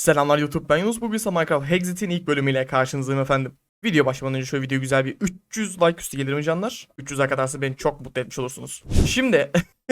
Selamlar YouTube ben Yunus bugün ise Minecraft Hexit'in ilk bölümüyle karşınızdayım efendim. Video başlamadan önce şöyle video güzel bir 300 like üstü gelir mi canlar? 300 like atarsa beni çok mutlu etmiş olursunuz. Şimdi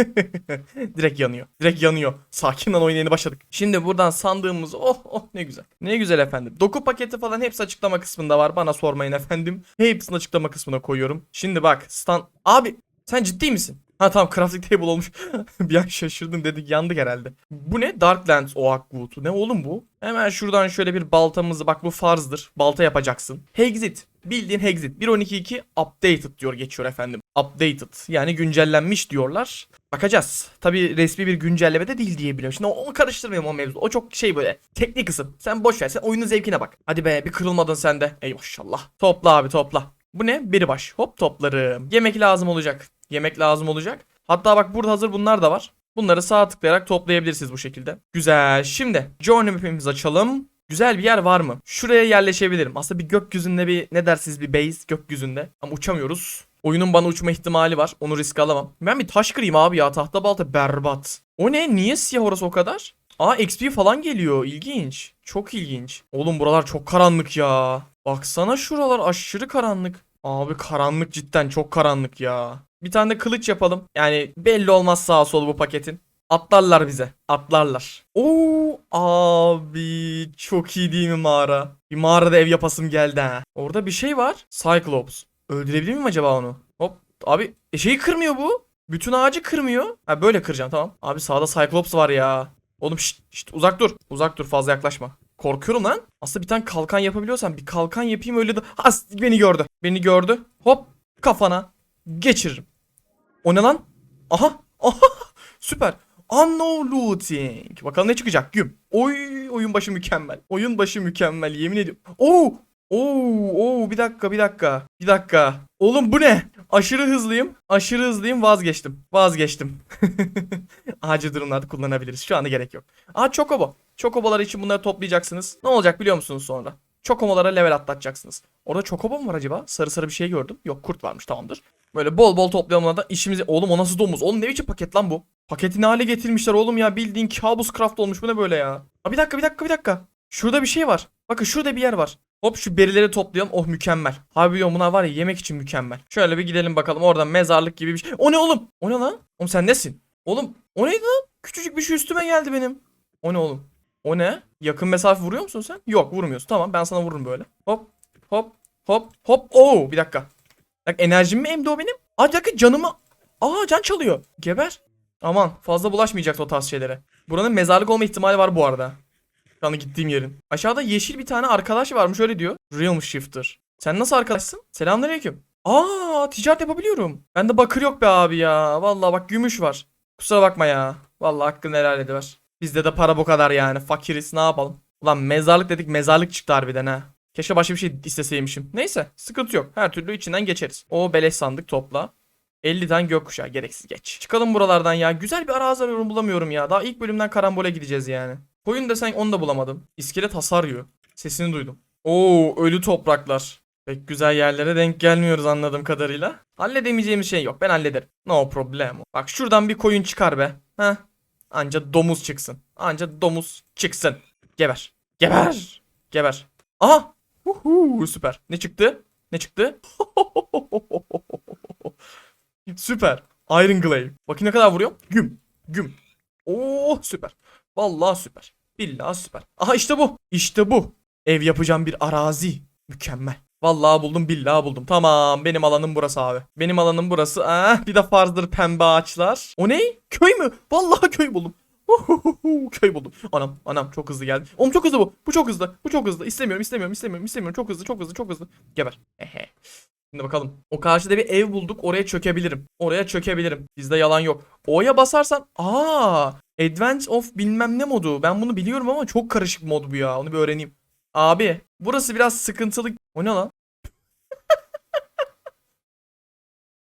direkt yanıyor. Direkt yanıyor. Sakin lan oyun yeni başladık. Şimdi buradan sandığımız oh oh ne güzel. Ne güzel efendim. Doku paketi falan hepsi açıklama kısmında var. Bana sormayın efendim. Hepsini açıklama kısmına koyuyorum. Şimdi bak stand... Abi sen ciddi misin? Ha tamam crafting table olmuş. bir an şaşırdım dedik yandık herhalde. Bu ne? Darklands Oak Wood. Ne oğlum bu? Hemen şuradan şöyle bir baltamızı bak bu farzdır. Balta yapacaksın. Hexit. Bildiğin Hexit. 1.12.2 updated diyor geçiyor efendim. Updated. Yani güncellenmiş diyorlar. Bakacağız. Tabi resmi bir güncelleme de değil diyebiliyorum. Şimdi onu karıştırmayalım o mevzu. O çok şey böyle teknik kısım. Sen boş ver. Sen oyunun zevkine bak. Hadi be bir kırılmadın sen de. Ey maşallah. Topla abi topla. Bu ne? Biri baş. Hop toplarım. Yemek lazım olacak. Yemek lazım olacak. Hatta bak burada hazır bunlar da var. Bunları sağ tıklayarak toplayabilirsiniz bu şekilde. Güzel. Şimdi journey map'imizi açalım. Güzel bir yer var mı? Şuraya yerleşebilirim. Aslında bir gökyüzünde bir ne dersiniz bir base gökyüzünde. Ama uçamıyoruz. Oyunun bana uçma ihtimali var. Onu risk alamam. Ben bir taş kırayım abi ya. Tahta balta berbat. O ne? Niye siyah orası o kadar? Aa XP falan geliyor. İlginç. Çok ilginç. Oğlum buralar çok karanlık ya. Baksana şuralar aşırı karanlık. Abi karanlık cidden çok karanlık ya. Bir tane de kılıç yapalım. Yani belli olmaz sağ sol bu paketin. Atlarlar bize. Atlarlar. Oo abi çok iyi değil mi mağara? Bir mağarada ev yapasım geldi ha. Orada bir şey var. Cyclops. Öldürebilir miyim acaba onu? Hop. Abi e, şeyi kırmıyor bu. Bütün ağacı kırmıyor. Ha böyle kıracağım tamam. Abi sağda Cyclops var ya. Oğlum şşt, şşt uzak dur. Uzak dur fazla yaklaşma. Korkuyorum lan. Aslında bir tane kalkan yapabiliyorsam bir kalkan yapayım öyle de. Has beni gördü. Beni gördü. Hop kafana geçiririm. O ne lan? Aha. Aha. Süper. Unknown looting. Bakalım ne çıkacak güm. Oy oyun başı mükemmel. Oyun başı mükemmel yemin ediyorum. Oo. Oo, oo bir dakika bir dakika. Bir dakika. Oğlum bu ne? Aşırı hızlıyım. Aşırı hızlıyım vazgeçtim. Vazgeçtim. Acil durumlarda kullanabiliriz. Şu anda gerek yok. Aa çokobo. Çokobolar için bunları toplayacaksınız. Ne olacak biliyor musunuz sonra? Çokobolara level atlatacaksınız. Orada çokobo mu var acaba? Sarı sarı bir şey gördüm. Yok kurt varmış tamamdır. Böyle bol bol toplayalım onlardan işimizi... Oğlum o nasıl domuz? Oğlum ne biçim paket lan bu? Paketi ne hale getirmişler oğlum ya? Bildiğin kabus craft olmuş. Bu ne böyle ya? Aa, bir dakika bir dakika bir dakika. Şurada bir şey var. Bakın şurada bir yer var. Hop şu berileri toplayalım. Oh mükemmel. Harbi bunlar var ya yemek için mükemmel. Şöyle bir gidelim bakalım. Oradan mezarlık gibi bir şey. O ne oğlum? O ne lan? Oğlum sen nesin? Oğlum o neydi lan? Küçücük bir şey üstüme geldi benim. O ne oğlum? O ne? Yakın mesafe vuruyor musun sen? Yok vurmuyorsun. Tamam ben sana vururum böyle. Hop hop hop hop. Oo bir dakika. Bak enerjimi mi emdi o benim? Aa dakika canımı. Aa can çalıyor. Geber. Aman fazla bulaşmayacaktı o tarz şeylere. Buranın mezarlık olma ihtimali var bu arada. Şu anda gittiğim yerin. Aşağıda yeşil bir tane arkadaş varmış öyle diyor. Realm Shifter. Sen nasıl arkadaşsın? Selamünaleyküm. Aa ticaret yapabiliyorum. Bende bakır yok be abi ya. Vallahi bak gümüş var. Kusura bakma ya. Vallahi hakkını helal ediver. Bizde de para bu kadar yani. Fakiriz ne yapalım. Ulan mezarlık dedik mezarlık çıktı harbiden ha. Keşke başka bir şey isteseymişim. Neyse sıkıntı yok. Her türlü içinden geçeriz. O beleş sandık topla. 50 tane gökkuşağı gereksiz geç. Çıkalım buralardan ya. Güzel bir arazi arıyorum bulamıyorum ya. Daha ilk bölümden karambole gideceğiz yani. Koyun desen onu da bulamadım. İskelet hasar yiyor. Sesini duydum. Oo ölü topraklar. Pek güzel yerlere denk gelmiyoruz anladığım kadarıyla. Halledemeyeceğimiz şey yok. Ben hallederim. No problem. Bak şuradan bir koyun çıkar be. Heh. Anca domuz çıksın. Anca domuz çıksın. Geber. Geber. Geber. Aha. Uhu, süper. Ne çıktı? Ne çıktı? süper. Iron Glaive. Bakın ne kadar vuruyor. Güm. Güm. Oo süper. Vallahi süper. Billahi süper. Aha işte bu. İşte bu. Ev yapacağım bir arazi. Mükemmel. Vallahi buldum billahi buldum. Tamam benim alanım burası abi. Benim alanım burası. Ah, bir de farzdır pembe ağaçlar. O ne? Köy mü? Vallahi köy buldum. Köy buldum. Anam anam çok hızlı geldi. Oğlum çok hızlı bu. Bu çok hızlı. Bu çok hızlı. İstemiyorum istemiyorum istemiyorum istemiyorum. Çok hızlı çok hızlı çok hızlı. Geber. Ehe. Şimdi bakalım. O karşıda bir ev bulduk. Oraya çökebilirim. Oraya çökebilirim. Bizde yalan yok. O'ya basarsan aa Advance of bilmem ne modu. Ben bunu biliyorum ama çok karışık mod bu ya. Onu bir öğreneyim. Abi burası biraz sıkıntılı. O ne lan?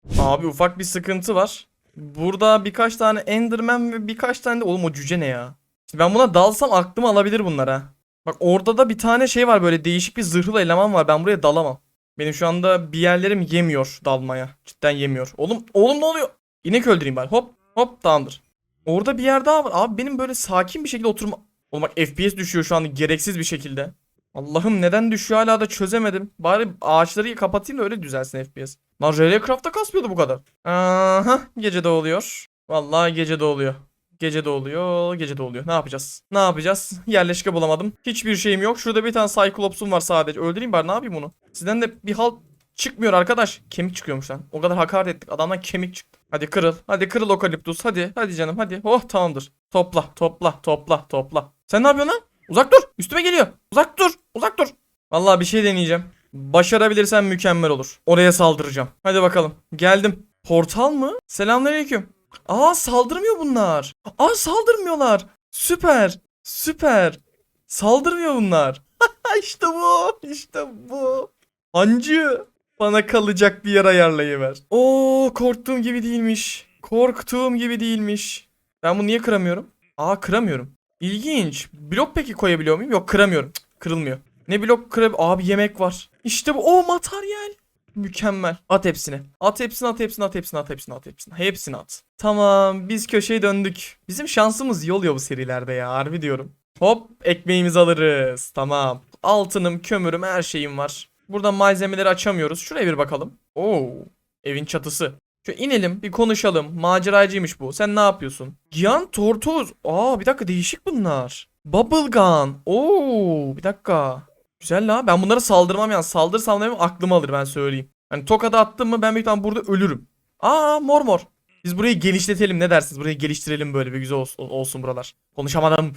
Abi ufak bir sıkıntı var. Burada birkaç tane Enderman ve birkaç tane de oğlum o cüce ne ya? Ben buna dalsam aklımı alabilir bunlara. Bak orada da bir tane şey var böyle değişik bir zırhlı eleman var. Ben buraya dalamam. Benim şu anda bir yerlerim yemiyor dalmaya. Cidden yemiyor. Oğlum oğlum ne oluyor? İnek öldüreyim ben. Hop hop tamamdır. Orada bir yer daha var. Abi benim böyle sakin bir şekilde oturma... Oğlum bak FPS düşüyor şu anda gereksiz bir şekilde. Allah'ım neden düşüyor hala da çözemedim. Bari ağaçları kapatayım da öyle düzelsin FPS. Lan RL Craft'ta kasmıyordu bu kadar. Aha gece doğuluyor. Vallahi gece doğuluyor. Gece doğuluyor, gece doğuluyor. Ne yapacağız? Ne yapacağız? Yerleşke bulamadım. Hiçbir şeyim yok. Şurada bir tane Cyclops'um var sadece. Öldüreyim bari ne yapayım bunu? Sizden de bir halt çıkmıyor arkadaş. Kemik çıkıyormuş lan. O kadar hakaret ettik. Adamdan kemik çıktı. Hadi kırıl. Hadi kırıl okaliptus. Hadi. Hadi canım hadi. Oh tamamdır. Topla. Topla. Topla. Topla. Sen ne yapıyorsun lan? Uzak dur. Üstüme geliyor. Uzak dur. Uzak dur. Vallahi bir şey deneyeceğim. Başarabilirsem mükemmel olur. Oraya saldıracağım. Hadi bakalım. Geldim. Portal mı? Selamünaleyküm. Aa saldırmıyor bunlar. Aa saldırmıyorlar. Süper. Süper. Saldırmıyor bunlar. işte bu. İşte bu. Hancı. Bana kalacak bir yer ayarlayıver. Oo korktuğum gibi değilmiş. Korktuğum gibi değilmiş. Ben bunu niye kıramıyorum? Aa kıramıyorum. İlginç. Blok peki koyabiliyor muyum? Yok kıramıyorum. Kırılmıyor. Ne blok kırab... Abi yemek var. İşte bu. O materyal. Mükemmel. At hepsini. At hepsini at hepsini at hepsini at hepsini at hepsini. Hepsini at. Tamam biz köşeye döndük. Bizim şansımız yol ya bu serilerde ya harbi diyorum. Hop ekmeğimizi alırız. Tamam. Altınım, kömürüm her şeyim var. Buradan malzemeleri açamıyoruz. Şuraya bir bakalım. Oo. Evin çatısı. Şöyle inelim bir konuşalım. Maceracıymış bu. Sen ne yapıyorsun? Gian Tortoz. Aa bir dakika değişik bunlar. Bubblegun. Oo bir dakika. Güzel la. Ben bunlara saldırmam yani. Saldırırsam benim aklım alır ben söyleyeyim. Hani tokada attım mı ben tane burada ölürüm. Aa mor mor. Biz burayı genişletelim ne dersiniz? Burayı geliştirelim böyle bir güzel olsun, olsun buralar. Konuşamadım.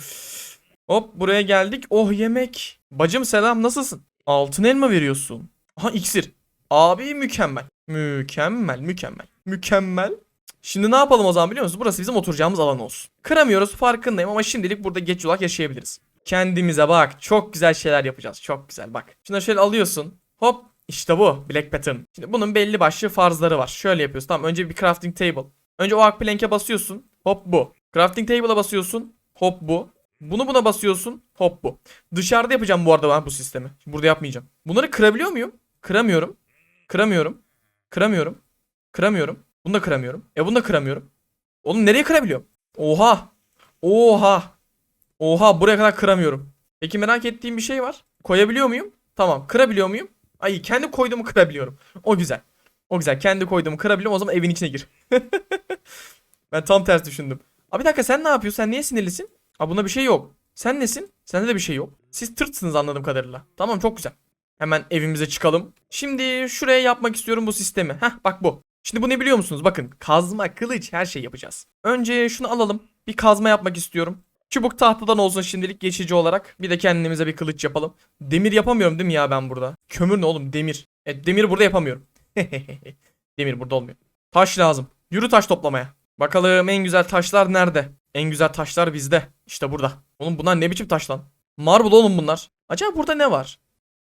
Hop buraya geldik. Oh yemek. Bacım selam nasılsın? Altın elma veriyorsun. Aha iksir. Abi mükemmel. Mükemmel mükemmel. Mükemmel. Şimdi ne yapalım o zaman biliyor musunuz? Burası bizim oturacağımız alan olsun. Kıramıyoruz farkındayım ama şimdilik burada geç olarak yaşayabiliriz. Kendimize bak. Çok güzel şeyler yapacağız. Çok güzel bak. Şunları şöyle alıyorsun. Hop işte bu Black Pattern. Şimdi bunun belli başlı farzları var. Şöyle yapıyorsun. Tamam önce bir crafting table. Önce o arc plank'e basıyorsun. Hop bu. Crafting table'a basıyorsun. Hop bu. Bunu buna basıyorsun. Hop bu. Dışarıda yapacağım bu arada ben bu sistemi. Şimdi burada yapmayacağım. Bunları kırabiliyor muyum? Kıramıyorum. Kıramıyorum. Kıramıyorum. Kıramıyorum. Bunu da kıramıyorum. E bunu da kıramıyorum. Oğlum nereye kırabiliyorum? Oha. Oha. Oha buraya kadar kıramıyorum. Peki merak ettiğim bir şey var. Koyabiliyor muyum? Tamam. Kırabiliyor muyum? Ay kendi koyduğumu kırabiliyorum. O güzel. O güzel. Kendi koyduğumu kırabiliyorum. O zaman evin içine gir. ben tam ters düşündüm. Abi bir dakika sen ne yapıyorsun? Sen niye sinirlisin? Aa bunda bir şey yok. Sen nesin? Sende de bir şey yok. Siz tırtsınız anladığım kadarıyla. Tamam çok güzel. Hemen evimize çıkalım. Şimdi şuraya yapmak istiyorum bu sistemi. Heh bak bu. Şimdi bu ne biliyor musunuz? Bakın kazma, kılıç her şey yapacağız. Önce şunu alalım. Bir kazma yapmak istiyorum. Çubuk tahtadan olsun şimdilik geçici olarak. Bir de kendimize bir kılıç yapalım. Demir yapamıyorum değil mi ya ben burada? Kömür ne oğlum demir. Evet demir burada yapamıyorum. demir burada olmuyor. Taş lazım. Yürü taş toplamaya. Bakalım en güzel taşlar nerede? En güzel taşlar bizde. İşte burada. Oğlum bunlar ne biçim taş lan? Marble oğlum bunlar. Acaba burada ne var?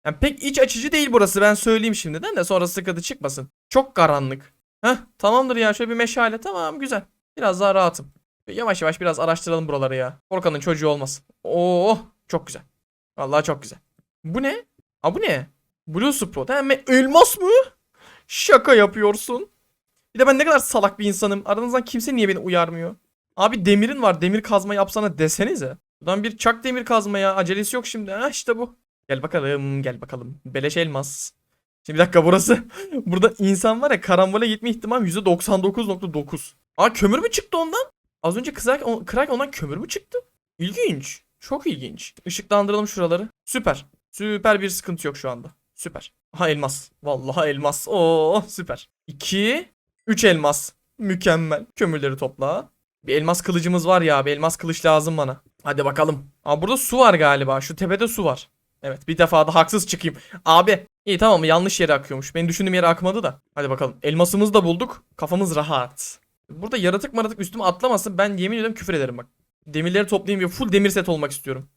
Yani pek iç açıcı değil burası ben söyleyeyim şimdiden de sonra sıkıntı çıkmasın. Çok karanlık. Heh tamamdır ya şöyle bir meşale tamam güzel. Biraz daha rahatım. Yavaş yavaş biraz araştıralım buraları ya. Korkanın çocuğu olmasın. Oo çok güzel. Vallahi çok güzel. Bu ne? Aa bu ne? Blue Sprout. Hemen elmas mı? Şaka yapıyorsun. Bir de ben ne kadar salak bir insanım. Aranızdan kimse niye beni uyarmıyor? Abi demirin var. Demir kazma yapsana desenize. Buradan bir çak demir kazma ya. Acelesi yok şimdi. Ha işte bu. Gel bakalım. Gel bakalım. Beleş elmas. Şimdi bir dakika burası. Burada insan var ya karambole gitme ihtimam %99.9. Aa kömür mü çıktı ondan? Az önce kızarken, o- kırarken ondan kömür mü çıktı? İlginç. Çok ilginç. Işıklandıralım şuraları. Süper. Süper bir sıkıntı yok şu anda. Süper. Ha elmas. Vallahi elmas. Oo süper. 2 3 elmas. Mükemmel. Kömürleri topla. Bir elmas kılıcımız var ya. Bir elmas kılıç lazım bana. Hadi bakalım. Aa burada su var galiba. Şu tepede su var. Evet bir defa da haksız çıkayım. Abi iyi tamam yanlış yere akıyormuş. Benim düşündüğüm yere akmadı da. Hadi bakalım. Elmasımızı da bulduk. Kafamız rahat. Burada yaratık maratık üstüme atlamasın. Ben yemin ediyorum küfür ederim bak. Demirleri toplayayım ve full demir set olmak istiyorum.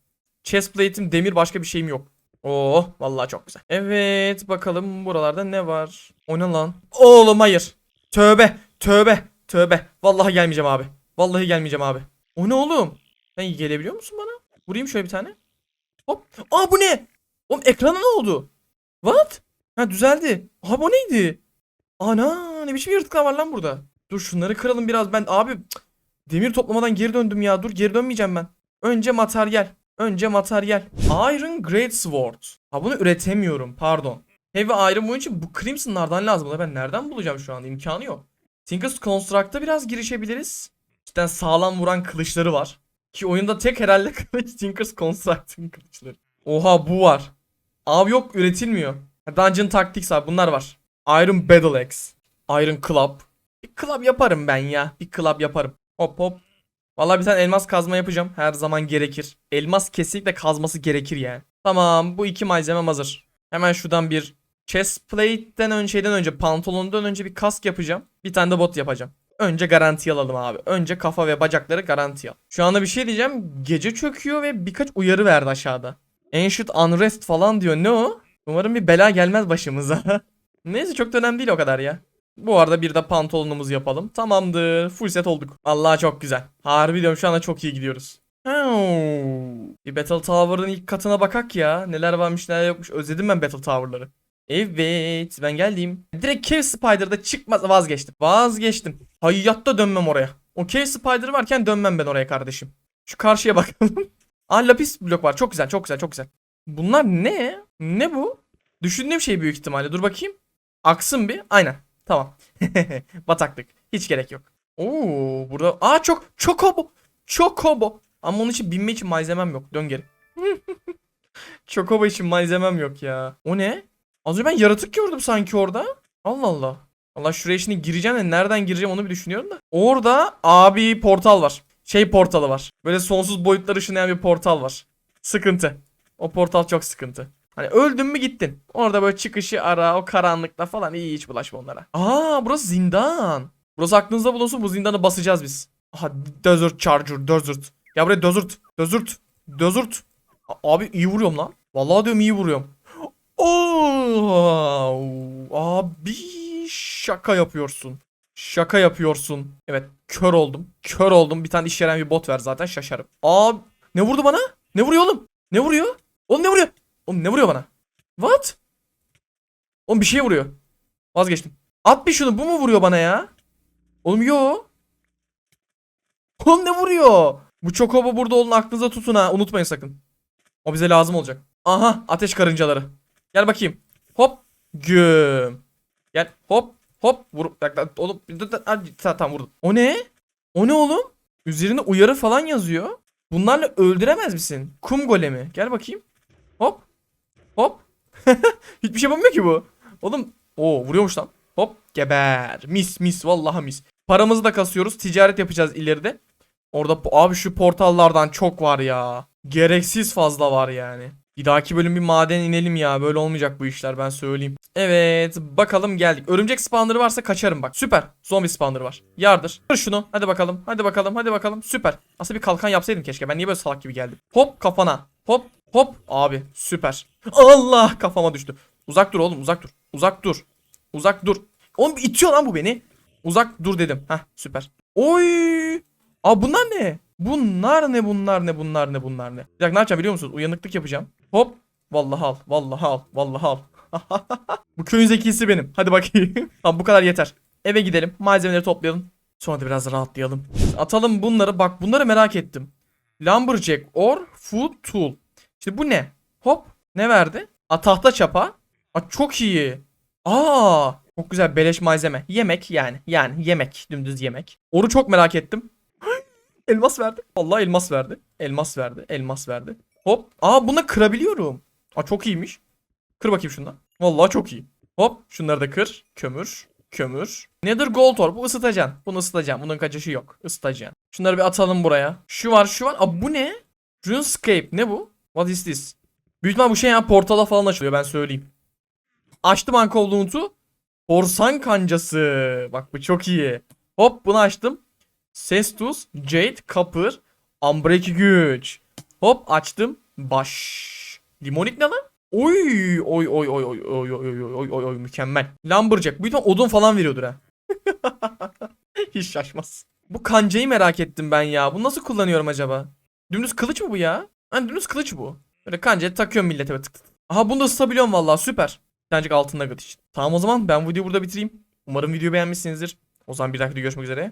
Chestplate'im demir başka bir şeyim yok. Oo vallahi çok güzel. Evet bakalım buralarda ne var? O lan? Oğlum hayır. Tövbe tövbe tövbe. Vallahi gelmeyeceğim abi. Vallahi gelmeyeceğim abi. O ne oğlum? Sen gelebiliyor musun bana? Vurayım şöyle bir tane. Hop. Aa bu ne? Oğlum ekrana ne oldu? What? Ha düzeldi. Abi o neydi? Ana ne biçim yaratıklar var lan burada. Dur şunları kıralım biraz ben abi demir toplamadan geri döndüm ya dur geri dönmeyeceğim ben. Önce materyal. Önce materyal. Iron Great Sword. Ha bunu üretemiyorum pardon. Heavy Iron bunun için bu Crimson'lardan lazım. Ben nereden bulacağım şu anda? İmkanı yok. Tinker's Construct'a biraz girişebiliriz. Cidden sağlam vuran kılıçları var. Ki oyunda tek herhalde kılıç Tinker's Construct'ın kılıçları. Oha bu var. Abi yok üretilmiyor. Dungeon Tactics abi bunlar var. Iron Battle Axe. Iron Club. Bir club yaparım ben ya. Bir club yaparım. Hop hop. Vallahi bir tane elmas kazma yapacağım. Her zaman gerekir. Elmas kesinlikle kazması gerekir yani. Tamam bu iki malzemem hazır. Hemen şuradan bir chest plate'den önce şeyden önce pantolondan önce bir kask yapacağım. Bir tane de bot yapacağım. Önce garanti alalım abi. Önce kafa ve bacakları garanti al. Şu anda bir şey diyeceğim. Gece çöküyor ve birkaç uyarı verdi aşağıda. Ancient Unrest falan diyor. Ne o? Umarım bir bela gelmez başımıza. Neyse çok da önemli değil o kadar ya. Bu arada bir de pantolonumuzu yapalım. Tamamdır. Full set olduk. Allah çok güzel. Harbi diyorum şu anda çok iyi gidiyoruz. Bir Battle Tower'ın ilk katına bakak ya. Neler varmış neler yokmuş. Özledim ben Battle Tower'ları. Evet ben geldim. Direkt Cave Spider'da çıkmaz vazgeçtim. Vazgeçtim. Hayatta dönmem oraya. O Cave Spider varken dönmem ben oraya kardeşim. Şu karşıya bakalım. Aa lapis blok var. Çok güzel çok güzel çok güzel. Bunlar ne? Ne bu? Düşündüğüm şey büyük ihtimalle. Dur bakayım. Aksın bir. Aynen. Tamam. Bataklık. Hiç gerek yok. Oo burada. Aa çok çok obo. Çok obo. Ama onun için binme için malzemem yok. Dön geri. Çokobo için malzemem yok ya. O ne? Az önce ben yaratık gördüm sanki orada. Allah Allah. Allah şuraya şimdi gireceğim de nereden gireceğim onu bir düşünüyorum da. Orada abi portal var. Şey portalı var. Böyle sonsuz boyutlar ışınlayan bir portal var. Sıkıntı. O portal çok sıkıntı. Hani öldün mü gittin. Orada böyle çıkışı ara o karanlıkta falan iyi hiç bulaşma onlara. Aa burası zindan. Burası aklınızda bulunsun bu zindanı basacağız biz. Aha Desert Charger Desert. Ya buraya Desert. Desert. Desert. Abi iyi vuruyorum lan. Vallahi diyorum iyi vuruyorum. Oo, abi şaka yapıyorsun. Şaka yapıyorsun. Evet kör oldum. Kör oldum. Bir tane işe yarayan bir bot ver zaten şaşarım. Abi ne vurdu bana? Ne vuruyor oğlum? Ne vuruyor? Oğlum ne vuruyor? Oğlum ne vuruyor bana? What? Oğlum bir şey vuruyor. Vazgeçtim. At bir şunu bu mu vuruyor bana ya? Oğlum yo. Oğlum ne vuruyor? Bu çokobo burada olun aklınıza tutun ha. Unutmayın sakın. O bize lazım olacak. Aha ateş karıncaları. Gel bakayım. Hop. Güm. Gel hop hop. Vur. Oğlum. Tamam vurdum. O ne? O ne oğlum? Üzerinde uyarı falan yazıyor. Bunlarla öldüremez misin? Kum golemi. Gel bakayım. Hop. Hop. Hiçbir şey yapamıyor ki bu. Oğlum. Oo vuruyormuş lan. Hop. Geber. Mis mis. Vallahi mis. Paramızı da kasıyoruz. Ticaret yapacağız ileride. Orada abi şu portallardan çok var ya. Gereksiz fazla var yani. Bir dahaki bölüm bir maden inelim ya. Böyle olmayacak bu işler ben söyleyeyim. Evet bakalım geldik. Örümcek spawnları varsa kaçarım bak. Süper. Zombi spawnları var. Yardır. Kır şunu. Hadi bakalım. Hadi bakalım. Hadi bakalım. Süper. Aslında bir kalkan yapsaydım keşke. Ben niye böyle salak gibi geldim? Hop kafana. Hop hop. Abi süper. Allah kafama düştü. Uzak dur oğlum uzak dur. Uzak dur. Uzak dur. Oğlum itiyor lan bu beni. Uzak dur dedim. Heh süper. Oy. Aa bunlar ne? Bunlar ne bunlar ne bunlar ne bunlar ne? Bir dakika ne yapacağım biliyor musunuz? Uyanıklık yapacağım. Hop. Vallahi al. Vallahi al. Vallahi al. bu köyün zekisi benim. Hadi bakayım. tamam bu kadar yeter. Eve gidelim. Malzemeleri toplayalım. Sonra da biraz rahatlayalım. Atalım bunları. Bak bunları merak ettim. Lumberjack or food tool. Şimdi bu ne? Hop. Ne verdi? A tahta çapa. Aa çok iyi. Aa çok güzel beleş malzeme. Yemek yani. Yani yemek. Dümdüz yemek. Oru çok merak ettim. Elmas verdi. Vallahi elmas verdi. Elmas verdi. Elmas verdi. Hop. Aa bunu kırabiliyorum. Aa çok iyiymiş. Kır bakayım şundan. Vallahi çok iyi. Hop. Şunları da kır. Kömür. Kömür. Nether gold ore. Bu ısıtacaksın. Bunu ısıtacaksın. Bunun kaçışı yok. Isıtacaksın. Şunları bir atalım buraya. Şu var şu var. Aa bu ne? RuneScape. Ne bu? What is this? Büyük bu şey ya portala falan açılıyor ben söyleyeyim. Açtım Uncold Korsan kancası. Bak bu çok iyi. Hop bunu açtım. Cestus, Jade, Copper, Unbreak güç. Hop açtım. Baş. Limonik ne lan? Oy oy oy oy oy oy oy oy oy oy mükemmel. Lumberjack. Büyük ihtimal odun falan veriyordur ha. Hiç şaşmaz. Bu kancayı merak ettim ben ya. Bu nasıl kullanıyorum acaba? Dümdüz kılıç mı bu ya? Hani dümdüz kılıç bu. Böyle kancayı takıyorum millete tık tık. Aha bunu da ısıtabiliyorum vallahi süper. Birazcık altın nugget için. Tamam o zaman ben videoyu burada bitireyim. Umarım videoyu beğenmişsinizdir. O zaman bir dahaki videoda görüşmek üzere.